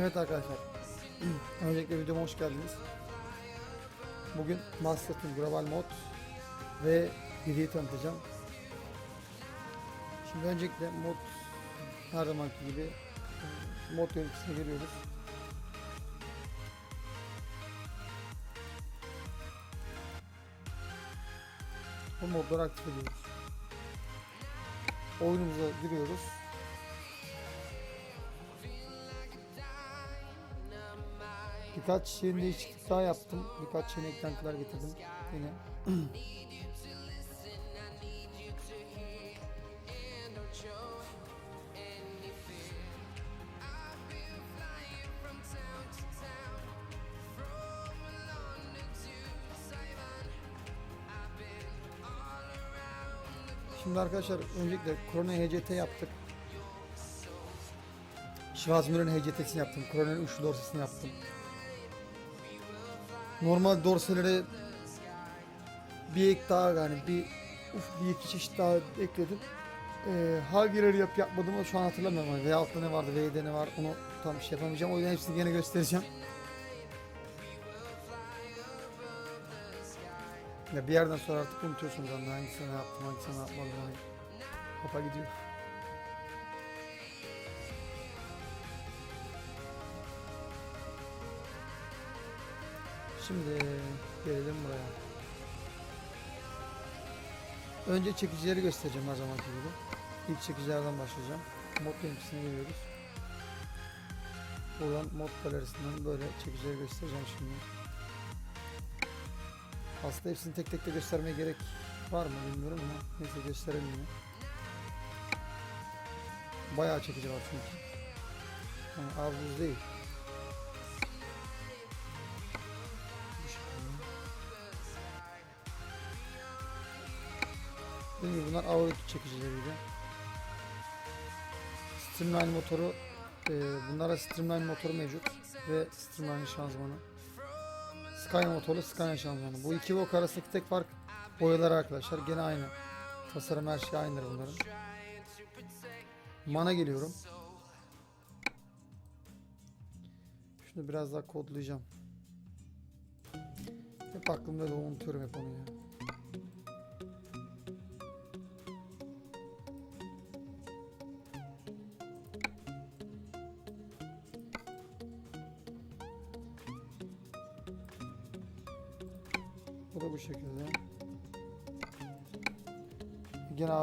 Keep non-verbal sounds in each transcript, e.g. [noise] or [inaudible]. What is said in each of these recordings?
Evet arkadaşlar. [clears throat] Öncelikle videoma hoş geldiniz. Bugün Master Team Global Mod ve biriyi tanıtacağım. Şimdi öncelikle mod her zamanki gibi e, mod yöneticisine geliyoruz. Bu modları aktif ediyoruz. Oyunumuza giriyoruz. Birkaç yeni değişiklik daha yaptım. Birkaç yeni eklentiler getirdim yine. Şimdi arkadaşlar öncelikle Krone HCT yaptık. Schwarzmüller'in HCT'sini yaptım. Krone'nin üçlü dorsesini yaptım. Normal dorselere bir ek daha yani bir uf bir iki çeşit daha ekledim. Ee, hangileri yap yapmadım ama şu an hatırlamıyorum. Yani V6'da ne vardı, V'de ne var onu tam şey yapamayacağım. O yüzden hepsini gene göstereceğim. Ya bir yerden sonra artık unutuyorsunuz anne hangisini yaptım, hangisini yapmadım. Hani kafa gidiyor. Şimdi gelelim buraya. Önce çekicileri göstereceğim her zamanki gibi. İlk çekicilerden başlayacağım. Mod yöneticisine geliyoruz. Buradan mod galerisinden böyle çekicileri göstereceğim şimdi. Aslında hepsini tek tek de göstermeye gerek var mı bilmiyorum ama neyse gösterelim yine. Bayağı çekici var çünkü. Yani az buz değil. Dediğim gibi bunlar ağır çekicileriydi. Streamline motoru e, bunlara Streamline motoru mevcut ve Streamline şanzımanı. Scania motorlu Scania şanzımanı. Bu iki bok arasındaki tek fark boyaları arkadaşlar. Gene aynı. Tasarım her şey aynıdır bunların. Mana geliyorum. Şunu biraz daha kodlayacağım. Hep aklımda da unutuyorum hep onu ya.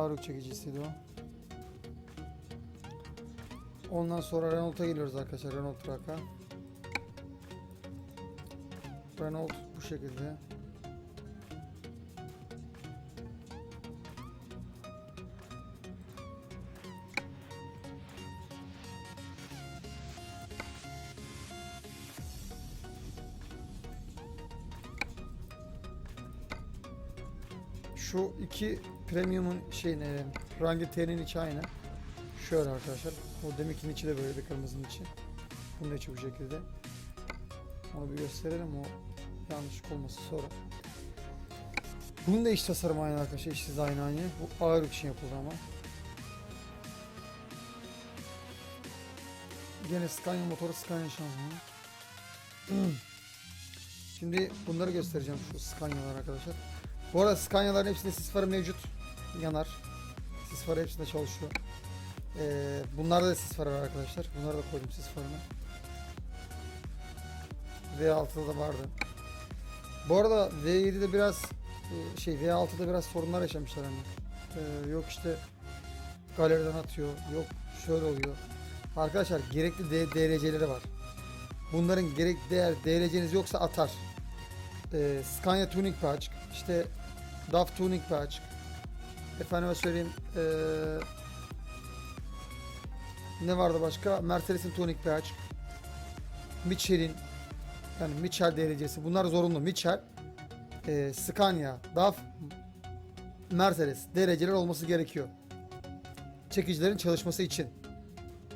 Ağırlık çekicisiydi o. Ondan sonra Renault'a geliyoruz arkadaşlar. Renault Truck'a. Renault bu şekilde. Şu iki premium'un şeyine rangi T'nin içi aynı. Şöyle arkadaşlar. O deminkinin içi de böyle kırmızının içi. Bunun içi bu şekilde. Onu bir gösterelim o yanlışlık olması sonra. Bunun da iç tasarımı aynı arkadaşlar. İç dizaynı aynı. Bu ağır için yapıldı ama. Gene Scania motoru Scania şanzımanı. [clears throat] Şimdi bunları göstereceğim şu Scania'lar arkadaşlar. Bu arada Scania'ların hepsinde sis farı mevcut. Yanar. Sis farı hepsinde çalışıyor. Ee, bunlarda da sis farı var arkadaşlar. Bunları da koydum sis farını. V6'da da vardı. Bu arada V7'de biraz e, şey V6'da biraz sorunlar yaşamışlar hani. Ee, yok işte galeriden atıyor. Yok şöyle oluyor. Arkadaşlar gerekli DRC'leri var. Bunların gerekli değer DRC'niz yoksa atar. Ee, Scania Tuning Patch, işte DAF Tuning Patch, efendime söyleyeyim ee, ne vardı başka? Mercedes'in Tuning Patch, Michelin, yani Michel derecesi. Bunlar zorunlu. Michel, ee, Scania, DAF, Mercedes dereceler olması gerekiyor. Çekicilerin çalışması için.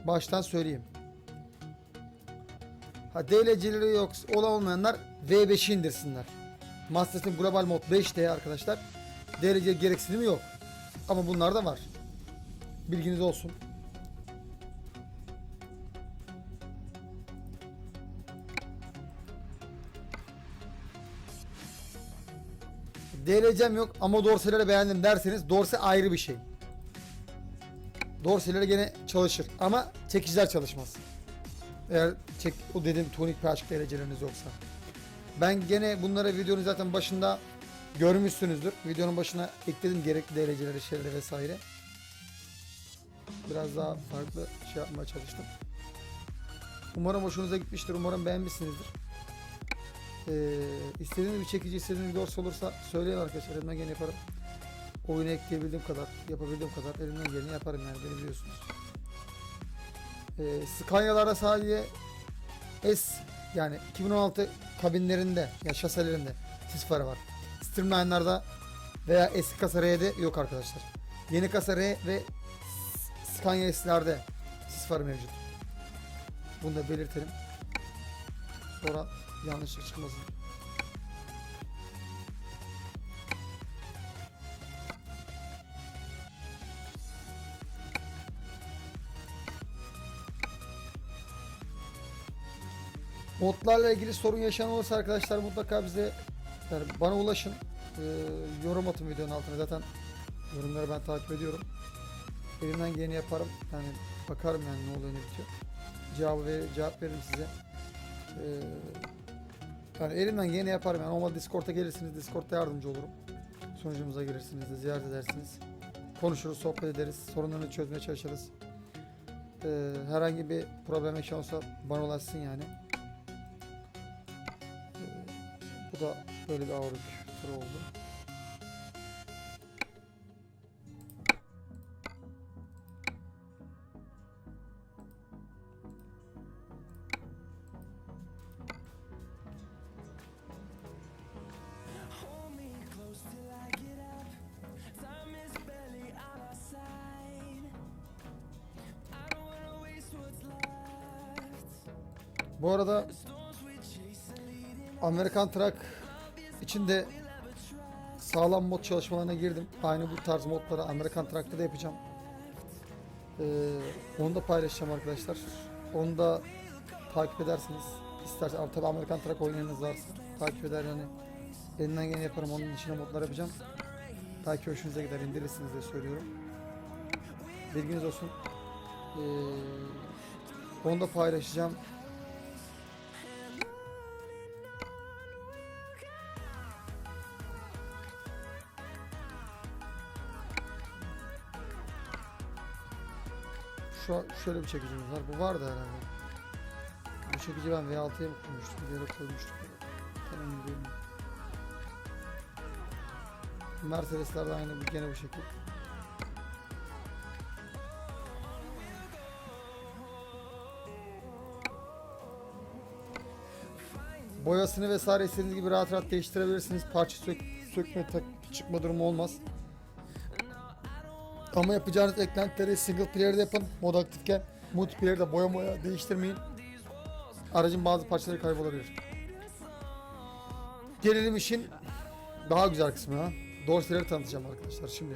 Baştan söyleyeyim. Ha DLC'leri yok olan olmayanlar V5'i indirsinler. Master'ın Global Mod 5'te arkadaşlar derece gereksinimi yok. Ama bunlar da var. Bilginiz olsun. DLC'm yok ama dorseleri beğendim derseniz dorse ayrı bir şey. Dorseleri gene çalışır ama çekiciler çalışmaz. Eğer çek, o dediğim tonik pH dereceleriniz yoksa. Ben gene bunlara videonun zaten başında görmüşsünüzdür. Videonun başına ekledim gerekli DLC'leri şeyleri vesaire. Biraz daha farklı şey yapmaya çalıştım. Umarım hoşunuza gitmiştir. Umarım beğenmişsinizdir. Ee, istediğiniz bir çekici, istediğiniz bir dorsi olursa söyleyin arkadaşlar. Elimden geleni yaparım. Oyunu ekleyebildiğim kadar, yapabildiğim kadar elimden geleni yaparım yani beni biliyorsunuz. Ee, Scania'larda sadece S yani 2016 kabinlerinde ya şaselerinde sis farı var. Streamline'larda veya eski kasa R'de yok arkadaşlar. Yeni kasa R ve Scania S'lerde sis farı mevcut. Bunu da belirtelim. Sonra yanlışlık çıkmasın. Modlarla ilgili sorun yaşayan olursa arkadaşlar mutlaka bize yani bana ulaşın. Ee, yorum atın videonun altına. Zaten yorumları ben takip ediyorum. Elimden geleni yaparım. Yani bakarım yani ne oluyor ne bitiyor. Cevabı ver, cevap veririm size. Ee, yani elimden geleni yaparım. Yani olmadı Discord'a gelirsiniz. Discord'da yardımcı olurum. Sunucumuza gelirsiniz de ziyaret edersiniz. Konuşuruz, sohbet ederiz. Sorunlarını çözmeye çalışırız. Ee, herhangi bir problem yaşanırsa bana ulaşsın yani. I don't wanna waste what's left. Bu arada Amerikan Truck içinde sağlam mod çalışmalarına girdim. Aynı bu tarz modları Amerikan Truck'ta da yapacağım. Ee, onu da paylaşacağım arkadaşlar. Onu da takip edersiniz. İsterseniz tabii Amerikan Truck oynayanınız varsa takip eder yani. Elinden geleni yaparım. Onun içine modlar yapacağım. Belki hoşunuza gider indirirsiniz diye söylüyorum. Bilginiz olsun. Ee, onu da paylaşacağım. Şu şöyle bir çekicimiz var. Bu vardı herhalde. Bu çekici ben V6'ya mı koymuştum? Bir yere koymuştum. Tamam bilmiyorum. Mercedes'lerde aynı bu gene bu şekil. Boyasını vesaire istediğiniz gibi rahat rahat değiştirebilirsiniz. Parça sök, sökme tak, çıkma durumu olmaz. Ama yapacağınız eklentileri single player'de yapın. Mod aktifken multiplayer'de boya boya değiştirmeyin. Aracın bazı parçaları kaybolabilir. Gelelim işin daha güzel kısmına. Dorseleri tanıtacağım arkadaşlar şimdi.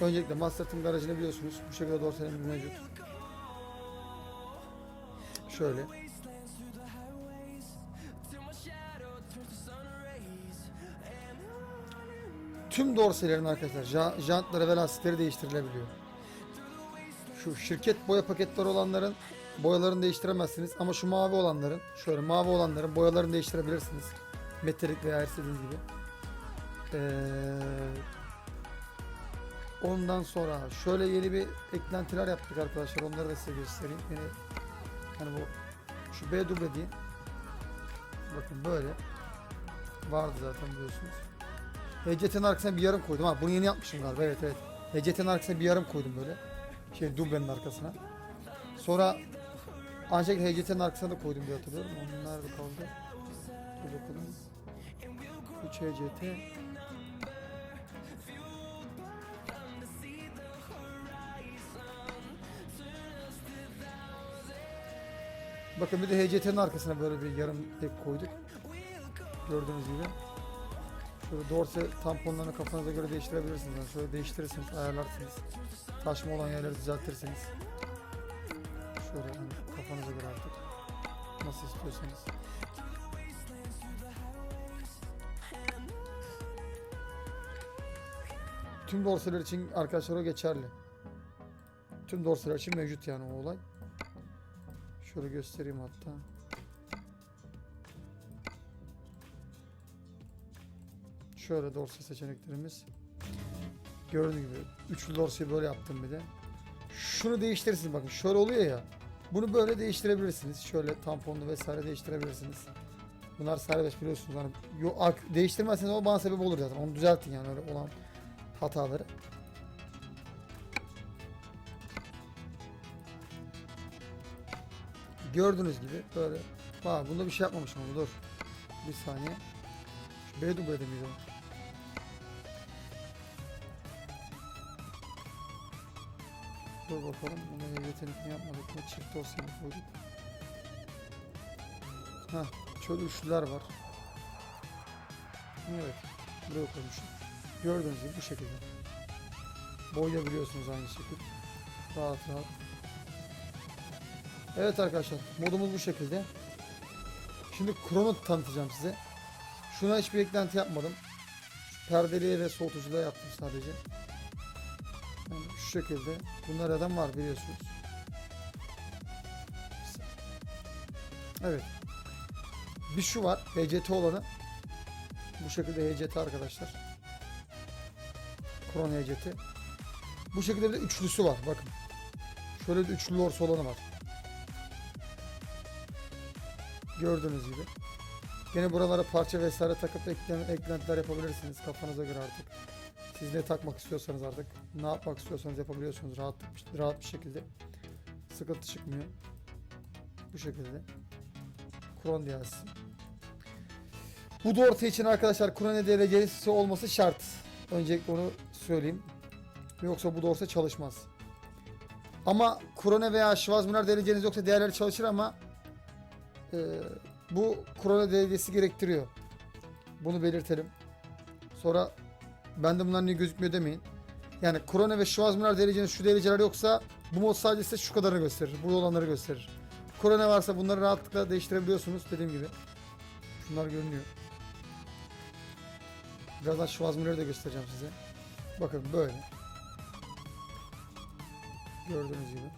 Öncelikle Masterton aracını biliyorsunuz. Bu şekilde dorselerimiz mevcut. Şöyle. Tüm dorselerin arkadaşlar ja- jantları ve lastikleri değiştirilebiliyor. Şu şirket boya paketleri olanların boyalarını değiştiremezsiniz ama şu mavi olanların şöyle mavi olanların boyalarını değiştirebilirsiniz. Metalik veya istediğiniz gibi. Ee, ondan sonra şöyle yeni bir eklentiler yaptık arkadaşlar. Onları da size göstereyim. Yeni, hani bu şu B duble. Bakın böyle. Vardı zaten biliyorsunuz. HCT'nin arkasına bir yarım koydum. Ha bunu yeni yapmışım galiba. Evet evet. HCT'nin arkasına bir yarım koydum böyle. Şey dublenin arkasına. Sonra ancak HCT'nin arkasına da koydum diye hatırlıyorum. Onun nerede kaldı? Dur bakalım. 3 HCT. Bakın bir de HCT'nin arkasına böyle bir yarım ek koyduk. Gördüğünüz gibi. Şöyle dorse tamponlarını kafanıza göre değiştirebilirsiniz. Yani şöyle değiştirirsiniz, ayarlarsınız. Taşma olan yerleri düzeltirsiniz. Şöyle hani kafanıza göre artık. Nasıl istiyorsanız. tüm dorseler için arkadaşlar o geçerli. Tüm dorseler için mevcut yani o olay. Şöyle göstereyim hatta. Şöyle dorse seçeneklerimiz. Gördüğünüz gibi üçlü dorseyi böyle yaptım bir de. Şunu değiştirirsiniz bakın şöyle oluyor ya. Bunu böyle değiştirebilirsiniz. Şöyle tamponlu vesaire değiştirebilirsiniz. Bunlar serbest biliyorsunuz. Hani yo, değiştirmezseniz o bana sebep olur zaten. Onu düzeltin yani öyle olan hataları. Gördüğünüz gibi böyle. Bak bunda bir şey yapmamışım ama dur. Bir saniye. Şu B dublede miydi o? Dur bakalım. Bunda yetenekini yapmadık mı? Çift dosyamı koyduk. Heh. Şöyle üçlüler var. Evet. Buraya koymuşum. Gördüğünüz gibi bu şekilde. Boyayabiliyorsunuz aynı şekilde. Rahat rahat. Evet arkadaşlar modumuz bu şekilde. Şimdi krono tanıtacağım size. Şuna hiçbir eklenti yapmadım. Şu perdeliğe ve soğutucuda yaptım sadece. Şekilde. Bunlar neden var biliyorsunuz. Evet. Bir şu var. HCT olanı. Bu şekilde HCT arkadaşlar. Kron HCT. Bu şekilde bir de üçlüsü var. Bakın. Şöyle bir üçlü lors olanı var. Gördüğünüz gibi. Yine buralara parça vesaire takıp eklen, eklentiler yapabilirsiniz kafanıza göre artık. Siz ne takmak istiyorsanız artık, ne yapmak istiyorsanız yapabiliyorsunuz rahat, rahat bir şekilde. Sıkıntı çıkmıyor. Bu şekilde. Kron DLC'si. Bu dorse için arkadaşlar Krone derecesi olması şart. Öncelikle onu söyleyeyim. Yoksa bu dorse çalışmaz. Ama Krone veya Schwarzmüller dereceniz yoksa diğerleri çalışır ama e, bu Krone derecesi gerektiriyor. Bunu belirtelim. Sonra bende bunlar niye gözükmüyor demeyin. Yani Krone ve Schwarzmüller dereceniz şu dereceler yoksa bu mod sadece size şu kadarını gösterir. Burada olanları gösterir. Krone varsa bunları rahatlıkla değiştirebiliyorsunuz dediğim gibi. Şunlar görünüyor. Birazdan Schwarzmüller'i de göstereceğim size. Bakın böyle. Gördüğünüz gibi.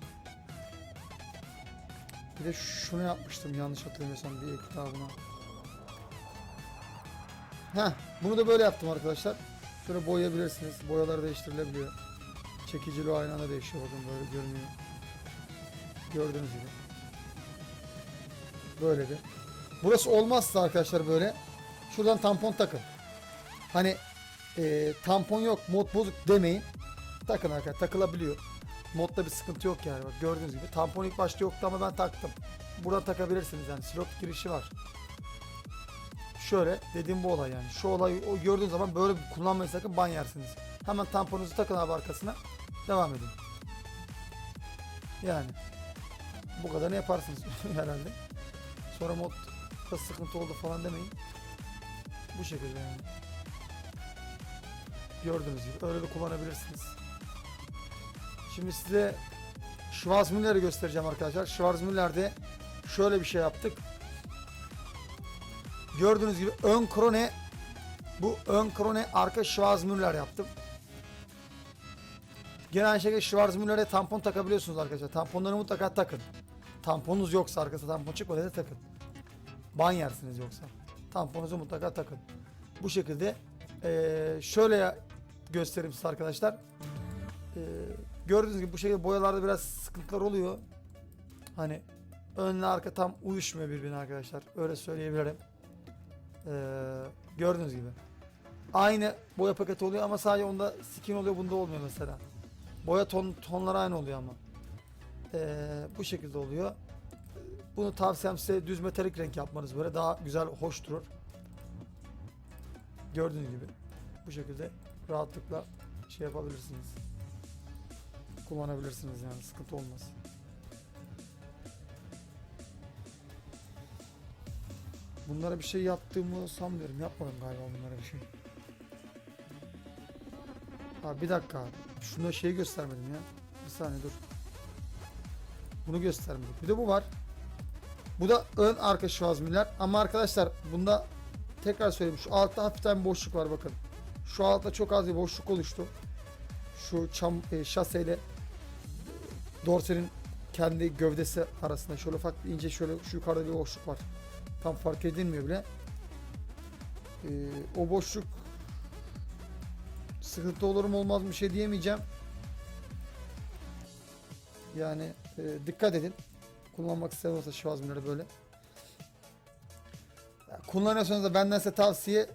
Bir de şunu yapmıştım yanlış hatırlamıyorsam bir ek daha buna. Heh, bunu da böyle yaptım arkadaşlar. Şöyle boyayabilirsiniz. Boyalar değiştirilebiliyor. Çekiciliği aynı anda değişiyor. Bakın böyle görünüyor. Gördüğünüz gibi. Böyle bir. Burası olmazsa arkadaşlar böyle. Şuradan tampon takın. Hani e, tampon yok mod bozuk demeyin. Takın arkadaşlar takılabiliyor. Modda bir sıkıntı yok yani. Bak gördüğünüz gibi tampon ilk başta yoktu ama ben taktım. Burada takabilirsiniz yani slot girişi var. Şöyle dediğim bu olay yani. Şu olayı o gördüğünüz zaman böyle kullanmayı sakın ban yersiniz. Hemen tamponunuzu takın abi arkasına. Devam edin. Yani bu kadarını yaparsınız [laughs] herhalde. Sonra modda sıkıntı oldu falan demeyin. Bu şekilde yani. Gördüğünüz gibi öyle de kullanabilirsiniz. Şimdi size Schwarzmüller'i göstereceğim arkadaşlar. Schwarzmüller'de şöyle bir şey yaptık. Gördüğünüz gibi ön krone bu ön krone arka Schwarzmüller yaptım. Genel şekilde Schwarzmüller'e tampon takabiliyorsunuz arkadaşlar. Tamponları mutlaka takın. Tamponunuz yoksa arkasında tampon çıkmadı takın. Ban yersiniz yoksa. Tamponunuzu mutlaka takın. Bu şekilde eee, şöyle göstereyim size arkadaşlar. Eee, gördüğünüz gibi bu şekilde boyalarda biraz sıkıntılar oluyor. Hani önle arka tam uyuşmuyor birbirine arkadaşlar. Öyle söyleyebilirim. Eee, gördüğünüz gibi. Aynı boya paketi oluyor ama sadece onda skin oluyor bunda olmuyor mesela. Boya ton, tonları aynı oluyor ama. Eee, bu şekilde oluyor. Bunu tavsiyem size düz metalik renk yapmanız böyle daha güzel hoş durur. Gördüğünüz gibi bu şekilde rahatlıkla şey yapabilirsiniz. Kullanabilirsiniz yani sıkıntı olmaz. Bunlara bir şey yaptığımı sanmıyorum. Yapmadım galiba bunlara bir şey. Abi bir dakika. Şuna şey göstermedim ya. Bir saniye dur. Bunu göstermedim. Bir de bu var. Bu da ön arka şvazmiller. Ama arkadaşlar bunda tekrar söyleyeyim. Şu altta hafiften boşluk var bakın. Şu altta çok az bir boşluk oluştu. şu çam e, şaseyle e, dorsenin kendi gövdesi arasında şöyle ufak ince şöyle şu yukarıda bir boşluk var. Tam fark edilmiyor bile. E, o boşluk sıkıntı olur mu olmaz mı bir şey diyemeyeceğim. Yani e, dikkat edin. Kullanmak isteyen olsa şivazminleri böyle. Ya, kullanıyorsanız da benden size tavsiye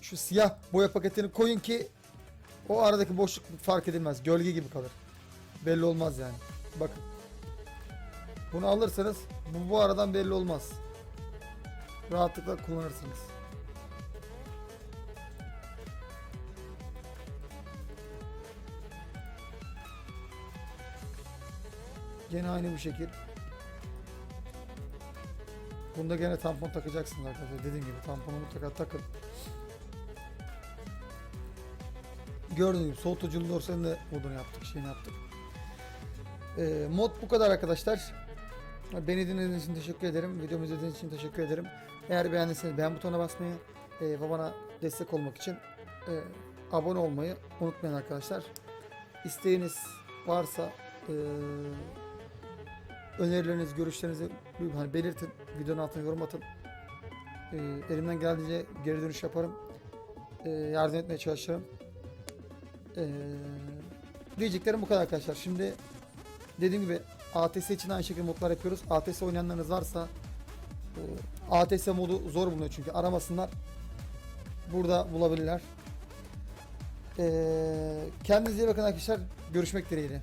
şu siyah boya paketini koyun ki o aradaki boşluk fark edilmez. Gölge gibi kalır. Belli olmaz yani. Bakın. Bunu alırsanız bu, bu aradan belli olmaz. Rahatlıkla kullanırsınız. Gene aynı bu şekil. Bunda gene tampon takacaksınız arkadaşlar. Dediğim gibi tamponu mutlaka takın. Gördüğünüz gibi soğutuculu dorsenin de modunu yaptık, şeyini yaptık. Ee, mod bu kadar arkadaşlar. Beni dinlediğiniz için teşekkür ederim. Videomu izlediğiniz için teşekkür ederim. Eğer beğendiyseniz beğen butonuna basmayı e, ve bana destek olmak için e, abone olmayı unutmayın arkadaşlar. İsteğiniz varsa e, önerileriniz, görüşlerinizi hani belirtin. Videonun altına yorum atın. E, elimden geldiğince geri dönüş yaparım. E, yardım etmeye çalışırım. E, diyeceklerim bu kadar arkadaşlar. Şimdi dediğim gibi ATS için aynı şekilde modlar yapıyoruz. ATS oynayanlarınız varsa ATS modu zor bulunuyor çünkü aramasınlar. Burada bulabilirler. E, kendinize iyi bakın arkadaşlar. Görüşmek dileğiyle.